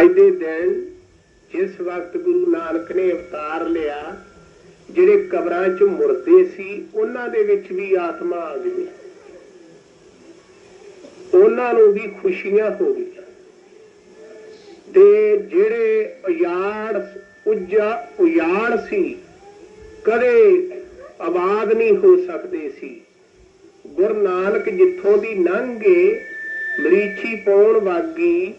ਅੱਜ ਦੇ ਦਿਨ ਜਿਸ ਵਕਤ ਗੁਰੂ ਨਾਨਕ ਨੇ ਅਵਤਾਰ ਲਿਆ, ਜਿਹੜੇ ਕਬਰਾਂ 'ਚ ਮੁਰਦੇ ਸੀ, ਉਹਨਾਂ ਦੇ ਵਿੱਚ ਵੀ ਆਤਮਾ ਆ ਗਈ। ਉਹਨਾਂ ਨੂੰ ਵੀ ਖੁਸ਼ੀਆਂ ਹੋ ਗਈਆਂ। ਤੇ ਜਿਹੜੇ ਉਜਾੜ, ਉਜਾ, ਉਜਾੜ ਸੀ, ਕਦੇ ਆਬਾਦ ਨਹੀਂ ਹੋ ਸਕਦੇ ਸੀ। ਗੁਰੂ ਨਾਨਕ ਜਿੱਥੋਂ ਦੀ ਲੰਘੇ ਮਰੀਚੀ ਪਾਉਣ ਵਾਗੀ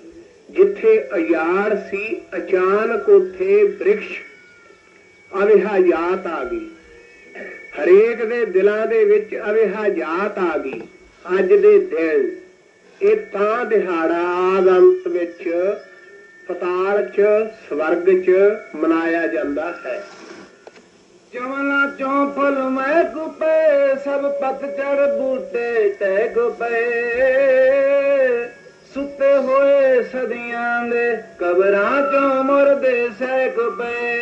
ਜਿੱਥੇ ਅਯਾੜ ਸੀ, ਅਚਾਨਕ ਉਥੇ ਬ੍ਰਿਕਸ਼ ਅਵਿਹਾਜਾਤ ਆ ਗਈ। ਹਰੇਕ ਦੇ ਦਿਲਾਂ ਦੇ ਵਿੱਚ ਅਵਿਹਾਜਾਤ ਆ ਗਈ, ਅੱਜ ਦੇ ਦਿਨ। ਇਹ ਤਾਂ ਦਿਹਾੜਾ ਆਦੰਤ ਵਿੱਚ ਪਤਾਲ ਚ, ਸਵਰਗ ਚ ਮਨਾਇਆ ਜਾਂਦਾ ਹੈ। ਜਮਨਾ ਚੋਂ ਫੁੱਲ ਮੈਂ ਕੁਪੇ ਸਭ ਪਤਝੜ ਬੂਟੇ ਟਹਿ ਗੁਪੇ। ਸੁੱਤੇ ਹੋਏ ਸਦੀਆਂ ਦੇ ਕਬਰਾਂ ਚੋਂ ਮੁਰਦੇ ਸਹਿ ਗੁਪੇ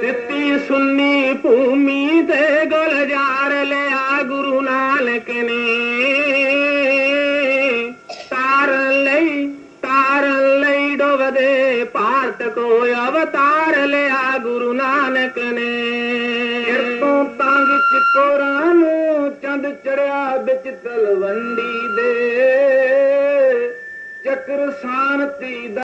ਦਿੱਤੀ ਸੁੰਨੀ ਭੂਮੀ ਤੇ ਗੁਲਜ਼ਾਰ ਲਿਆ ਗੁਰੂ ਨਾਨਕ ਨੇ। ਤਾਰਨ ਲਈ ਤਾਰਨ ਲਈ ਡੋਬਦੇ ਭਾਰਤ ਕੋ ਅਵਤਾਰ ਲਿਆ ਗੁਰੂ ਨਾਨਕ ਨੇ। ਤੋਂ ਤੰਗ ਚਕੋਰਾਂ ਨੂੰ ਚੰਦ ਚੜਿਆ ਵਿੱਚ ਤਲਵੰਡੀ ਦੇ। ਚੱਕਰ ਸਾਨਤੀ ਦਾ